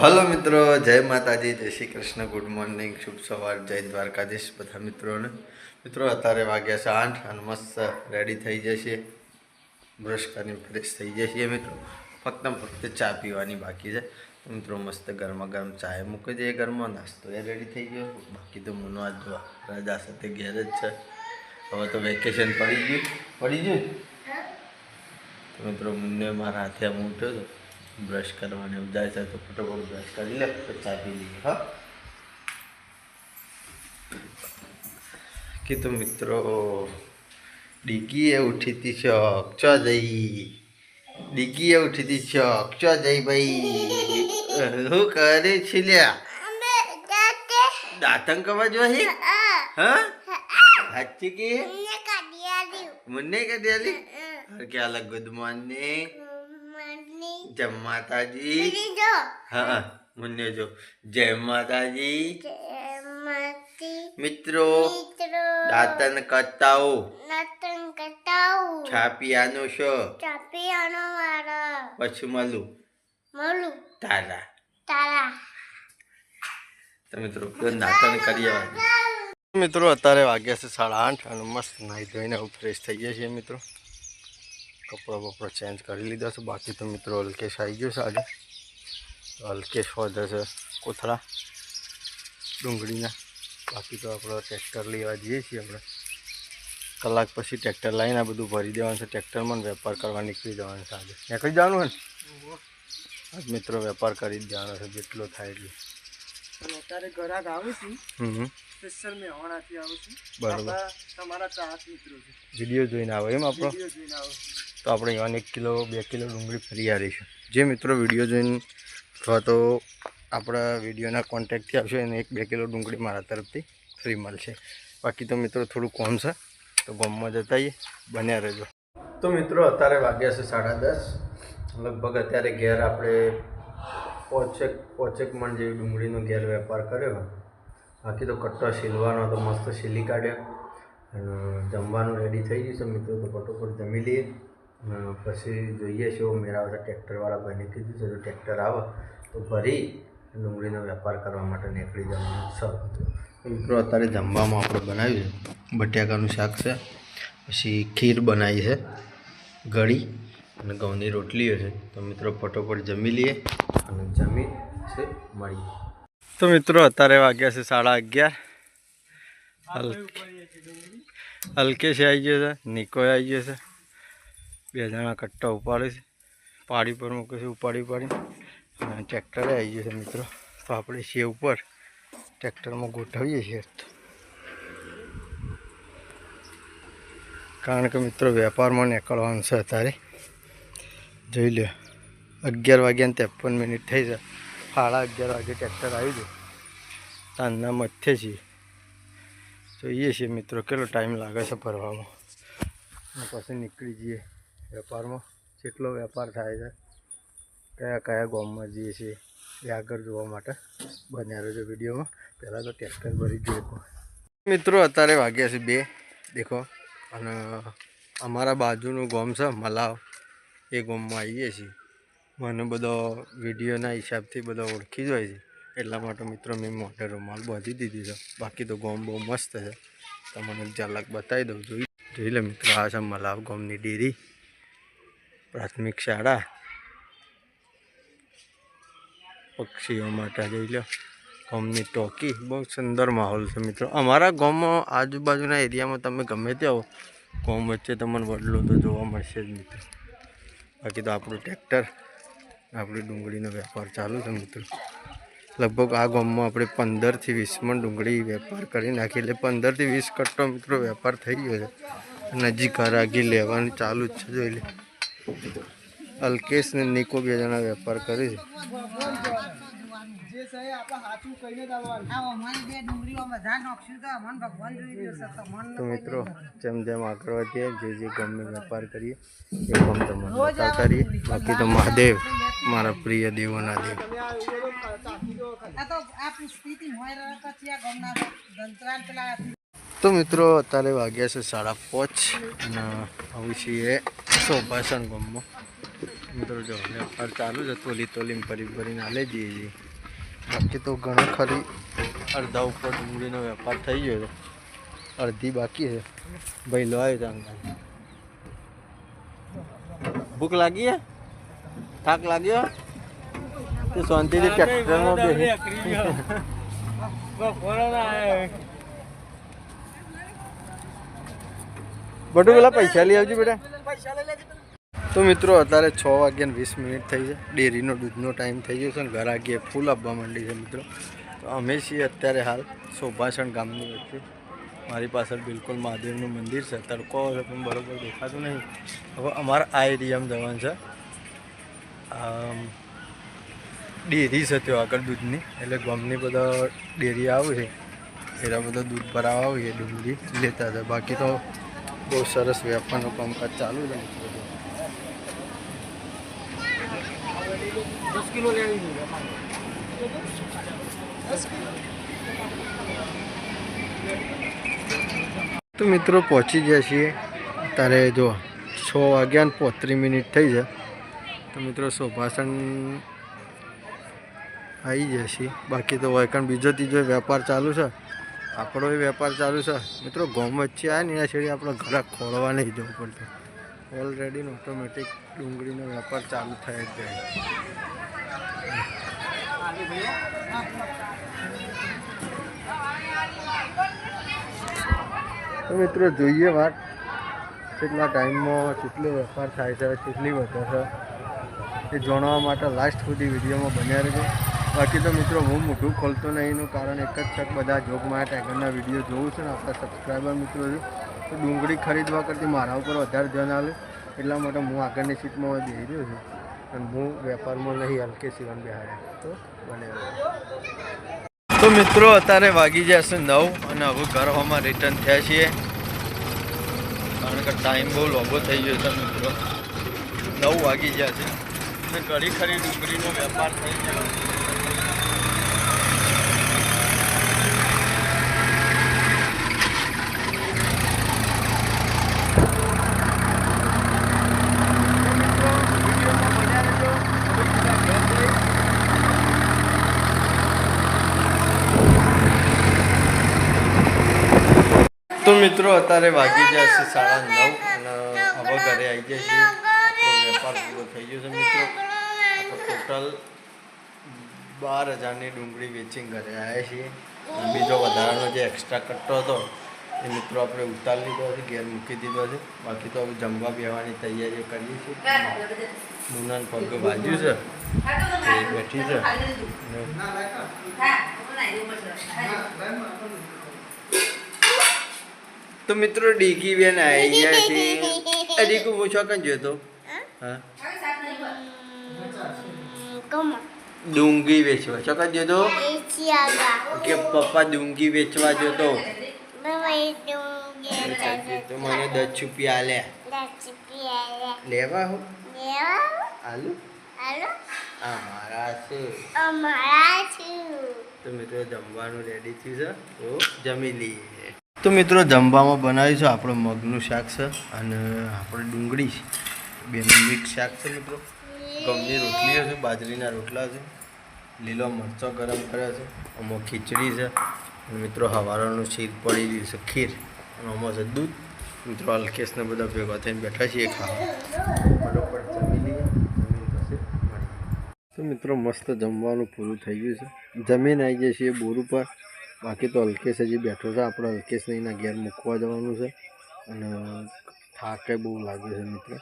Hello મિત્રો, જય માતાજી, જય શ્રી કૃષ્ણ, ગુડ મોર્નિંગ, શુભ સવાર, જય દ્વારકાધીશ બધા મિત્રોને. મિત્રો, અત્યારે વાગ્યા છે આઠ અને મસ્ત રેડી થઈ જશે. બ્રશ કરીને ફ્રેશ થઈ જશે મિત્રો. ફક્ત ફક્ત ચા પીવાની બાકી છે. મિત્રો, મસ્ત ગરમા ગરમ ચાય મૂકી દઈએ. ઘરમાં નાસ્તો એ રેડી થઈ ગયો. બાકી તો મુનો આજ રજા સાથે ઘેર જ છે. હવે તો વેકેશન પડી ગયું. પડી ગયું? તો મિત્રો, મુન્ને મારા હાથે મૂટ્યો હતો ब्रश करवाने जाए चाहे तो फटोफट ब्रश कर ले चाय पी लीजिए हाँ। कि तो मित्रों डिगी है उठी थी चौक च जई डिगी है उठी थी चौक च जई भाई। हो करे छिलिया। दातन का बाजू है? हाँ? हाँ हच्ची की मुन्ने का दिया दी मुन्ने का दिया दी हाँ, हाँ। और क्या लग गुड मॉर्निंग જય માતાજી. હા મુન્ને જો. જય માતાજી. મિત્રો દાતન કતાઓ દાતન કતાઓ છાપિયાનો શ. છાપિયાનો વાળા પછી મલુ. મલુ. તારા. તારા. તો મિત્રો દાતન કરી આવ્યા મિત્રો અત્યારે વાગ્યા છે સાડા આઠ અને મસ્ત નાહી ધોઈને ફ્રેશ થઈ ગયા છીએ મિત્રો. કપડો બપડો ચેન્જ કરી લીધો છે બાકી તો મિત્રો અલ્કેશ આવી ગયો છે આજે તો અલ્કેશ વધે છે કોથળા ડુંગળીના બાકી તો આપણે ટ્રેક્ટર લેવા જઈએ છીએ આપણે કલાક પછી ટ્રેક્ટર લાવીને આ બધું ભરી દેવાનું છે ટ્રેક્ટરમાં ને વેપાર કરવા નીકળી જવાનું છે આજે નીકળી જવાનું હોય ને આજ મિત્રો વેપાર કરી જ દેવાનો છે જેટલો થાય એટલું અને અત્યારે ગ્રાહક આવું છું હમ હમ. સ્પેશિયલ મેહોણાથી આવું છું. બરોબર. આપણા તમારા ચાહક મિત્રો છે. વીડિયો જોઈને આવે એમ આપણો? વીડિયો જોઈને આવું છું. તો આપણે અહીંયા એક કિલો બે કિલો ડુંગળી ફરી આવીશું જે મિત્રો વીડિયો જોઈને અથવા તો આપણા વિડીયોના કોન્ટેક્ટથી આવશે એને એક બે કિલો ડુંગળી મારા તરફથી ફ્રી મળશે. બાકી તો મિત્રો થોડું કોમ છે તો ગમમાં જતા આવીએ બન્યા રહેજો. તો મિત્રો અત્યારે વાગ્યા છે સાડા દસ. લગભગ અત્યારે ઘેર આપણે પોચેક પોચેક મણ જેવી ડુંગળીનો ઘેર વેપાર કર્યો. બાકી તો કટ્ટો સીલવાનો તો મસ્ત સીલી કાઢ્યો. અને જમવાનું રેડી થઈ ગયું છે મિત્રો તો ફટોફટ જમી લઈએ. પછી જોઈએ છે એવું બધા ટ્રેક્ટરવાળા ભાઈને કીધું છે, જો ટ્રેક્ટર આવે તો ભરી ડુંગળીનો વેપાર કરવા માટે નીકળી જવાનું છે મિત્રો, અત્યારે જમવામાં આપણે બનાવ્યું છે, બટાકાનું શાક છે, પછી ખીર બનાવી છે, ગળી અને ઘઉંની રોટલીઓ છે. તો મિત્રો, ફટોફટ જમી લઈએ અને જમી છે મળીએ. તો મિત્રો, અત્યારે વાગ્યા છે સાડા અગિયાર. અલ્કેશ આવી ગયો છે નિકો આવી ગયો છે. બે જણા કટ્ટા ઉપાડે છે. પાડી પર મૂકે છે, ઉપાડી ઉપાડી અને ટ્રેક્ટરે આવી ગયો છે મિત્રો. તો આપણે છીએ ઉપર ટ્રેક્ટરમાં ગોઠવીએ છીએ. કારણ કે મિત્રો વેપારમાં નીકળવાનું છે અત્યારે. જોઈ લો અગિયાર વાગ્યાને ત્રેપન મિનિટ થઈ છે. સાડા અગિયાર વાગે ટ્રેક્ટર આવી ગયું. સાંજના મથે છીએ. જોઈએ છીએ મિત્રો, કેટલો ટાઈમ લાગે છે ફરવામાં પછી નીકળી જઈએ. વેપારમાં કેટલો વેપાર થાય છે, કયા કયા ગામમાં જઈએ છીએ એ આગળ જોવા માટે બન્યા રહેજો વિડીયોમાં. પહેલાં તો ટ્રેક્ટર ભરી જોઈએ મિત્રો, અત્યારે વાગ્યા છે બે. દેખો, અને અમારા બાજુનું ગામ છે, મલાવ. એ ગામમાં આવીએ છીએ. મને બધો વિડીયોના હિસાબથી બધો ઓળખી જ હોય છે. એટલા માટે મિત્રો, મેં મોટે રૂમાલ બાંધી દીધી છે. બાકી તો ગામ બહુ મસ્ત છે. તમને ઝલક બતાવી દઉં. જોઈ જોઈ લે મિત્રો, આ છે મલાવ ગામની ડેરી. પ્રાથમિક શાળા. પક્ષીઓ માટે જોઈ લો, ગામની ટોકી. બહુ સુંદર માહોલ છે મિત્રો. અમારા ગામમાં આજુબાજુના એરિયામાં તમે ગમે તે આવો, ગામ વચ્ચે તમને વડલો તો જોવા મળશે જ મિત્રો. બાકી તો આપણું ટ્રેક્ટર, આપણી ડુંગળીનો વેપાર ચાલુ છે મિત્રો. લગભગ આ ગામમાં આપણે પંદરથી વીસમાં ડુંગળી વેપાર કરી નાખી. એટલે પંદરથી વીસ કટ્ટો મિત્રો વેપાર થઈ ગયો છે. નજીક હરાગી લેવાનું ચાલુ જ છે, જોઈ લે. અલ્કેશ ને નિકો બે જણા વેપાર કરે છે. તો મિત્રો, જેમ જેમ આગળ વધીએ, જે જે ગમે વેપાર કરીએ, એ ગમ તમારે કરીએ. બાકી તો મહાદેવ, મારા પ્રિય દેવોના દેવ. તો મિત્રો અત્યારે વાગ્યા છે સાડા પાંચ અને આવું છીએ શોભાસણ ગામમાં મિત્રો જો વેપાર ચાલુ છે તોલી તોલી ભરી ભરીને હાલે જઈએ છીએ બાકી તો ઘણો ખરી અડધા ઉપર ડુંગળીનો વેપાર થઈ ગયો છે અડધી બાકી છે ભાઈ લો આવ્યો ત્યાં ભૂખ લાગી હે થાક લાગ્યો તે શાંતિથી ટ્રેક્ટરમાં બેસી બટુ પેલા પૈસા લઈ આવજો બેટા. પૈસા તો મિત્રો અત્યારે છ વાગ્યાને વીસ મિનિટ થઈ છે. ડેરીનો દૂધનો ટાઈમ થઈ ગયો છે ને ઘર આગળ ફૂલ આપવા માંડી છે મિત્રો. તો અમે છીએ અત્યારે હાલ શોભાસણ ગામની વચ્ચે. મારી પાછળ બિલકુલ મહાદેવનું મંદિર છે. તડકો હવે પણ બરાબર દેખાતું નહીં. હવે અમારા આ એરિયામાં જવાનું છે. ડેરી છે ત્યાં આગળ દૂધની. એટલે ગામની બધા ડેરી આવે છે. એના બધા દૂધ ભરાવા આવે છે ડુંગળી લેતા હતા. બાકી તો બહુ સરસ વેપારનું કામકાજ ચાલુ કિલો તો મિત્રો પહોંચી ગયા છીએ. તારે જો છ વાગ્યા ને પોત્રીસ મિનિટ થઈ છે. તો મિત્રો શોભાસન આવી જશે બાકી તો વૈકણ બીજો ત્રીજો વેપાર ચાલુ છે. આપણો વેપાર ચાલુ છે. મિત્રો, ગોમ વચ્ચે આવે ને એના છેડી આપણે ઘરે ખોળવા નહીં જવું પડતું. ઓલરેડી ઓટોમેટિક ડુંગળીનો વેપાર ચાલુ થઈ જ જાય. મિત્રો, જોઈએ વાત કેટલા ટાઈમમાં કેટલો વેપાર થાય છે કેટલી વધે છે. એ જાણવા માટે લાસ્ટ સુધી વિડીયોમાં બન્યા રહેજો. બાકી તો મિત્રો, હું મોઢું ખોલતો નહીં. એનું કારણ એક જ છે બધા જોગમાં ટાઈગરના વીડિયો જોઉં છું ને આપણા સબસ્ક્રાઈબર મિત્રો તો ડુંગળી ખરીદવા કરતી મારા ઉપર વધારે ધ્યાન આવે એટલા માટે હું આગળની સીટમાં બેસી રહ્યો છું. અને હું વેપારમાં નહીં, હલકે સિવન બેહાડ્યા તો બને તો મિત્રો, અત્યારે વાગી જશે નવ અને હવે ઘર રિટર્ન થયા છીએ. કારણ કે ટાઈમ બહુ લોભો થઈ ગયો છે મિત્રો. નવ વાગી ગયા છે. અને ઘડી ખરી ડુંગળીનો વેપાર થઈ ગયો. તો મિત્રો અત્યારે વાગી ગયા છે સાડા નવ અને હવે ઘરે આવી ગયા છીએ. વેપાર પૂરો થઈ ગયો છે મિત્રો. ટોટલ બાર હજારની ડુંગળી વેચીને ઘરે આવ્યા છીએ. અને બીજો વધારાનો જે એક્સ્ટ્રા કટ્ટો હતો એ મિત્રો આપણે ઉતારી લીધો છે ઘેર મૂકી દીધો છે. બાકી તો હવે જમવા બેવાની તૈયારીઓ કરીએ છીએ. મુનાન પગ ભાજ્યું છે. એ બેઠી છે. તો મિત્રો ડીકી બેન આવી ગયા છે. અડીકુ પૂછો કન જોતો હા? ડુંગી વેચવા. ચોકન જોતો કે પપ્પા ડુંગી વેચવા જોતો તો? મને દસ રૂપિયા આલ્યા. લેવા હો. આલુ? આ મારા છે. તો મિત્રો જમવાનું રેડી થયું છે. તો જમી લઈએ. તો મિત્રો, જમવામાં બનાવ્યું છે આપણે મગનું શાક છે અને આપણે ડુંગળી છે. બેનું મિક્સ શાક છે મિત્રો. ગમની રોટલી છે, બાજરીના રોટલા છે, લીલો મરચો ગરમ કર્યા છે આમાં ખીચડી છે. મિત્રો, હવારાનું શીર પડી ગયું છે, ખીર. અને આમાં છે દૂધ. મિત્રો, અલ્કેશને બધા ભેગા થઈને બેઠા છીએ ખાવા. તો મિત્રો, મસ્ત જમવાનું પૂરું થઈ ગયું છે. જમીન આવી છે બોર ઉપર. બાકી તો હલકેશ હજી બેઠો છે. આપણે અલ્કેશને એના ઘેર મૂકવા જવાનું છે. અને થાકે બહુ લાગે છે મિત્ર.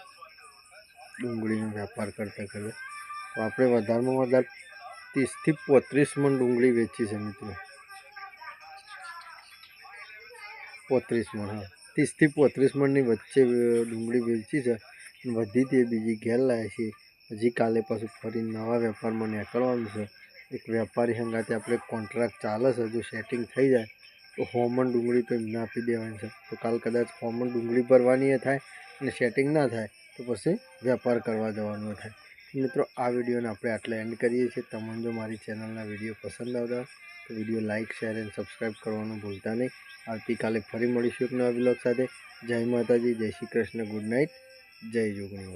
ડુંગળીનો વેપાર કરતા કરે તો આપણે વધારેમાં વધારે ત્રીસથી પોત્રીસ મણ ડુંગળી વેચી છે મિત્રો. પોત્રીસ મણ, હા. ત્રીસથી પોત્રીસ મણની વચ્ચે ડુંગળી વેચી છે. વધી તે બીજી ઘેર લાવે છીએ હજી કાલે પાછું ફરી નવા વેપારમાં નીકળવાનું છે. એક વેપારી સંગાતે આપણે કોન્ટ્રાક્ટ ચાલે છે, જો સેટિંગ થઈ જાય, તો હોમન ડુંગળી તો એમને આપી દેવાની છે. તો કાલ કદાચ હોમન ડુંગળી ભરવાની થાય અને સેટિંગ ના થાય, તો પછી વેપાર કરવા જવાનું થાય. મિત્રો, આ વિડીયોને આપણે આટલે એન્ડ કરીએ છીએ. તમને જો મારી ચેનલના વીડિયો પસંદ આવતા તો વીડિયો લાઇક શેર અને સબસ્ક્રાઈબ કરવાનું ભૂલતા નહીં. આવતીકાલે ફરી મળીશું એક નવા બ્લોગ સાથે. જય માતાજી, જય શ્રી કૃષ્ણ ગુડ નાઇટ જય જોગણી